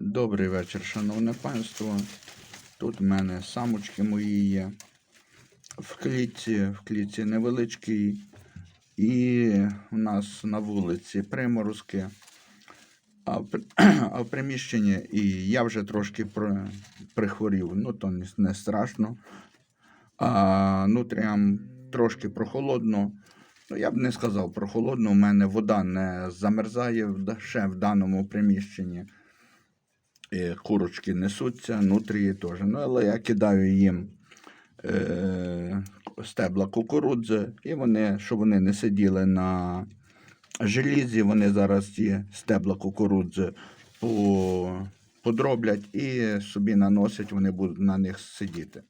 Добрий вечір, шановне панство. Тут в мене самочки мої є. В клітці, в клітці невеличкій. І у нас на вулиці приморозки. А в, а в приміщенні і я вже трошки про- прихворів. Ну, то не, не страшно. А нутріям трошки прохолодно. Ну, я б не сказав прохолодно. У мене вода не замерзає ще в даному приміщенні. Курочки несуться, нутрії теж. Ну, але я кидаю їм е, стебла кукурудзи, і вони, щоб вони не сиділи на желізі, вони зараз ті стебла кукурудзи по, подроблять і собі наносять, вони будуть на них сидіти.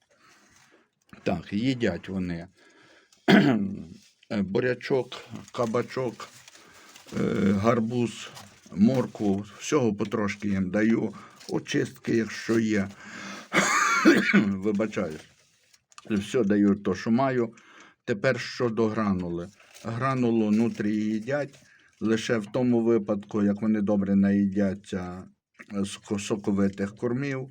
Так, їдять вони бурячок, кабачок, е, гарбуз, моркву, всього потрошки їм даю, очистки, якщо є. Вибачаюсь. Все даю то, що маю. Тепер щодо гранули. Гранулу нутрі їдять лише в тому випадку, як вони добре наїдяться з соковитих кормів,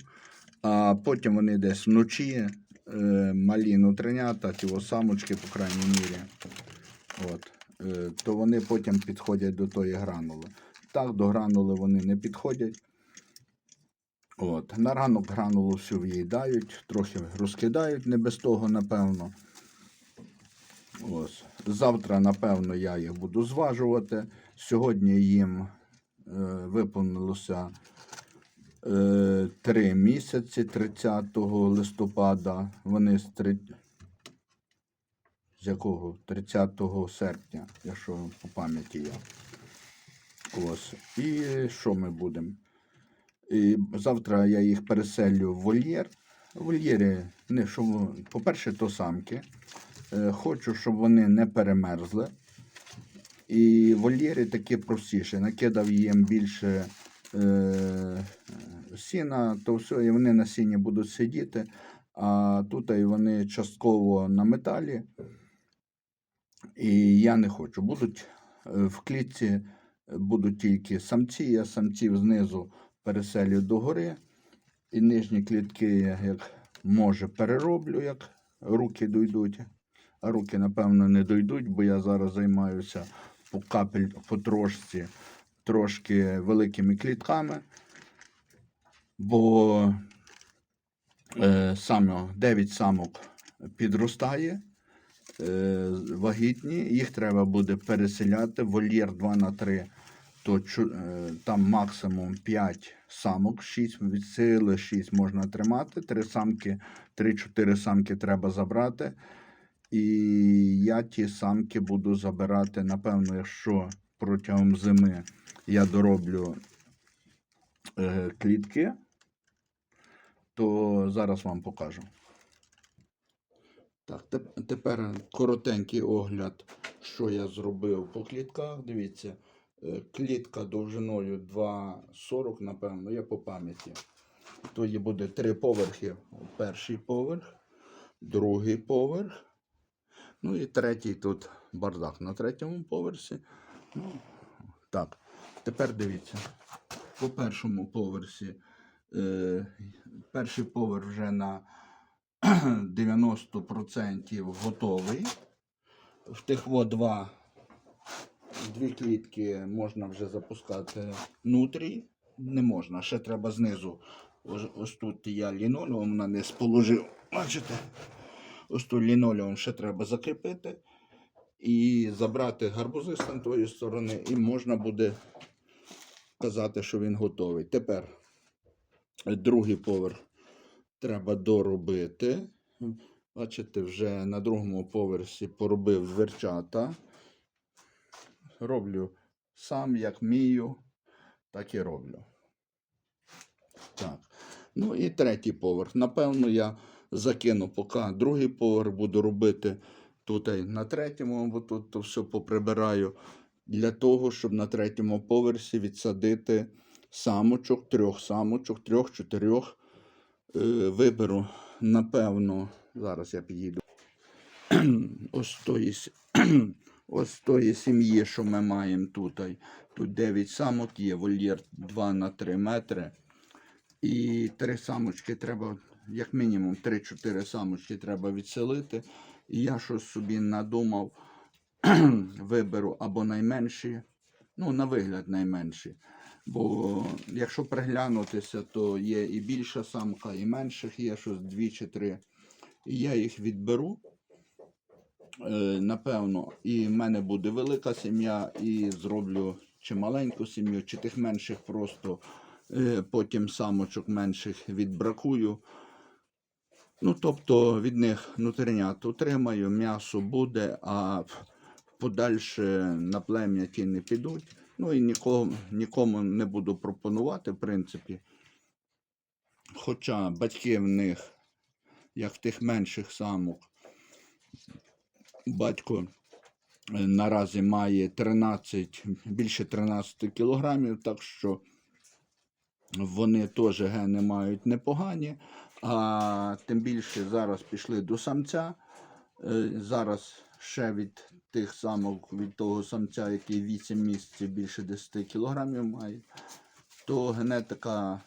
а потім вони десь вночі, е, малі нутринята, ті самочки, по крайній мірі. От. Е, то вони потім підходять до тої гранули. Так, до гранули вони не підходять. От. На ранок гранулу всю в'їдають, трохи розкидають, не без того, напевно. Ось. Завтра, напевно, я їх буду зважувати. Сьогодні їм е, виповнилося е, 3 місяці 30 листопада. Вони з, три... з якого? 30 серпня, якщо по пам'яті я. Ось. І що ми будемо? І завтра я їх переселю в вольєр. В вольєрі, не, щоб, по-перше, то самки. Е, Хочу, щоб вони не перемерзли. І вольєри такі простіші. Накидав їм більше е, сіна, то все, і вони на сіні будуть сидіти. А тут вони частково на металі. І я не хочу. Будуть е, в клітці будуть тільки самці, я самців знизу переселю до гори. І нижні клітки я як може перероблю, як руки дойдуть. А руки, напевно, не дойдуть, бо я зараз займаюся по капель, по трошці, трошки великими клітками. Бо е, саме 9 самок підростає, е, вагітні, їх треба буде переселяти. Вольєр 2 на 3 то е, там максимум 5 самок, 6 від сили 6 можна тримати, 3 самки, 3-4 самки треба забрати. І я ті самки буду забирати, напевно, якщо протягом зими я дороблю е, клітки, то зараз вам покажу. Так, тепер коротенький огляд, що я зробив по клітках. Дивіться, клітка довжиною 2,40, напевно, я по пам'яті. То є буде три поверхи. Перший поверх, другий поверх. Ну і третій тут бардак на третьому поверсі. Ну, так, тепер дивіться. По першому поверсі. Е, перший поверх вже на 90% готовий. В тих во два дві клітки можна вже запускати внутрі. Не можна, ще треба знизу. Ось, ось тут я лінолеум на низ положив. Бачите? Ось тут лінолеум ще треба закріпити і забрати гарбузи з тої сторони, і можна буде казати, що він готовий. Тепер другий поверх треба доробити. Бачите, вже на другому поверсі поробив дверчата. Роблю сам, як вмію, так і роблю. Так. Ну і третій поверх. Напевно, я закину поки другий поверх буду робити тут на третьому, бо тут то все поприбираю. Для того, щоб на третьому поверсі відсадити самочок, трьох самочок, трьох, чотирьох. Е, виберу, напевно, зараз я підійду. Ось тої, с- ось тої сім'ї, що ми маємо тут. Тут 9 самок є, вольєр 2 на 3 метри. І три самочки треба, як мінімум 3-4 самочки треба відселити. І я щось собі надумав, виберу або найменші, ну, на вигляд найменші. Бо якщо приглянутися, то є і більша самка, і менших є щось дві чи три. І я їх відберу. Е, напевно, і в мене буде велика сім'я, і зроблю чи маленьку сім'ю, чи тих менших просто е, потім самочок менших відбракую. Ну, тобто від них нутринят утримаю, м'ясо буде, а подальше на плем'я ті не підуть. Ну і нікому, нікому не буду пропонувати, в принципі. Хоча батьки в них, як тих менших самок, батько е, наразі має 13, більше 13 кілограмів, так що вони теж гени мають непогані. А тим більше зараз пішли до самця. Е, Зараз ще від тих самок, від того самця, який 8 місяців більше 10 кілограмів має, то генетика,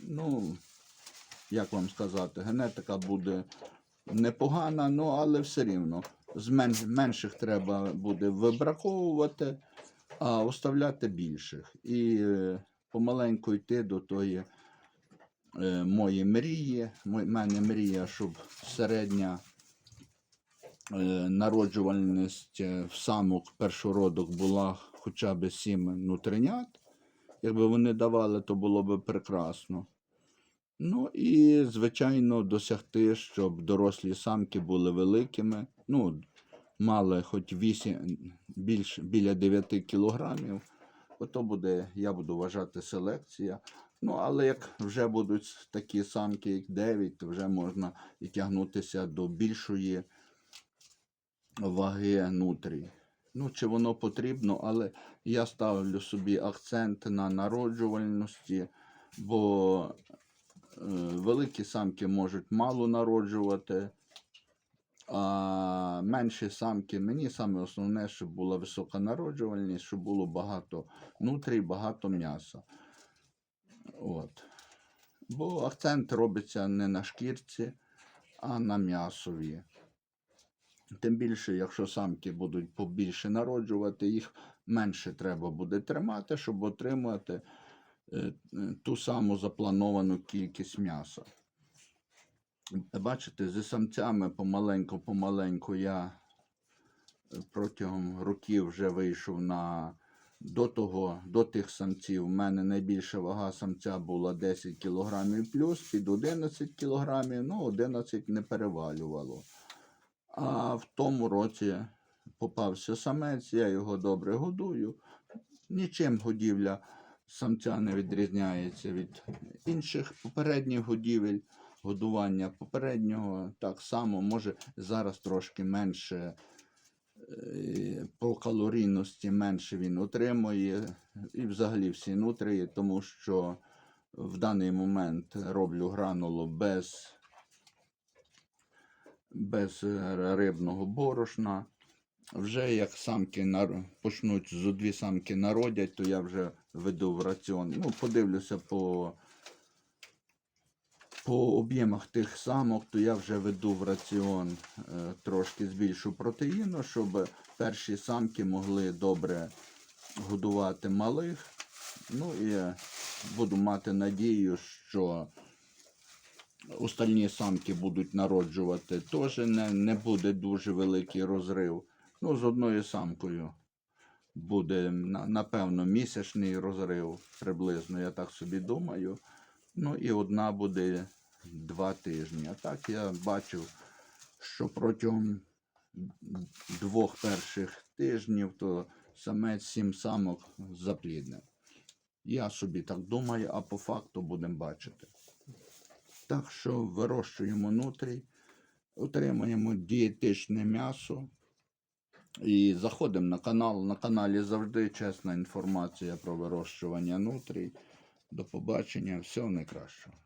ну, як вам сказати, генетика буде непогана, ну але все рівно. З мен- менших треба буде вибраковувати, а оставляти більших. І е, помаленьку йти до тої е, моєї мрії. У мене мрія, щоб середня е, народжувальність в самок першородок була хоча б 7 нутринят. Якби вони давали, то було б прекрасно. Ну і, звичайно, досягти, щоб дорослі самки були великими. Ну, мали хоч 8, більш, біля 9 кілограмів. Ото буде, я буду вважати, селекція. Ну, але як вже будуть такі самки, як 9, то вже можна і тягнутися до більшої ваги нутрій. Ну, чи воно потрібно, але я ставлю собі акцент на народжувальності, бо е, великі самки можуть мало народжувати, а менші самки, мені саме основне, щоб була висока народжувальність, щоб було багато нутрій, багато м'яса. От. Бо акцент робиться не на шкірці, а на м'ясові. Тим більше, якщо самки будуть побільше народжувати, їх менше треба буде тримати, щоб отримати е, ту саму заплановану кількість м'яса. Бачите, зі самцями помаленьку-помаленьку я е, протягом років вже вийшов на до того, до тих самців. У мене найбільша вага самця була 10 кг плюс, під 11 кг, ну 11 не перевалювало. А в тому році попався самець, я його добре годую. Нічим годівля самця не відрізняється від інших попередніх годівель. Годування попереднього так само, може зараз трошки менше е, по калорійності менше він отримує. І взагалі всі нутрії, тому що в даний момент роблю гранулу без без рибного борошна. Вже як самки нар... почнуть зо дві самки народять, то я вже веду в раціон. Ну, подивлюся по, по об'ємах тих самок, то я вже веду в раціон е, трошки збільшу протеїну, щоб перші самки могли добре годувати малих. Ну і буду мати надію, що остальні самки будуть народжувати, теж не, не буде дуже великий розрив. Ну, з одною самкою буде, напевно, місячний розрив приблизно, я так собі думаю. Ну і одна буде два тижні. А так я бачив, що протягом двох перших тижнів то самець сім самок запліднив. Я собі так думаю, а по факту будемо бачити. Так що вирощуємо нутрій, отримуємо дієтичне м'ясо. І заходимо на канал. На каналі завжди чесна інформація про вирощування нутрій. До побачення, всього найкращого.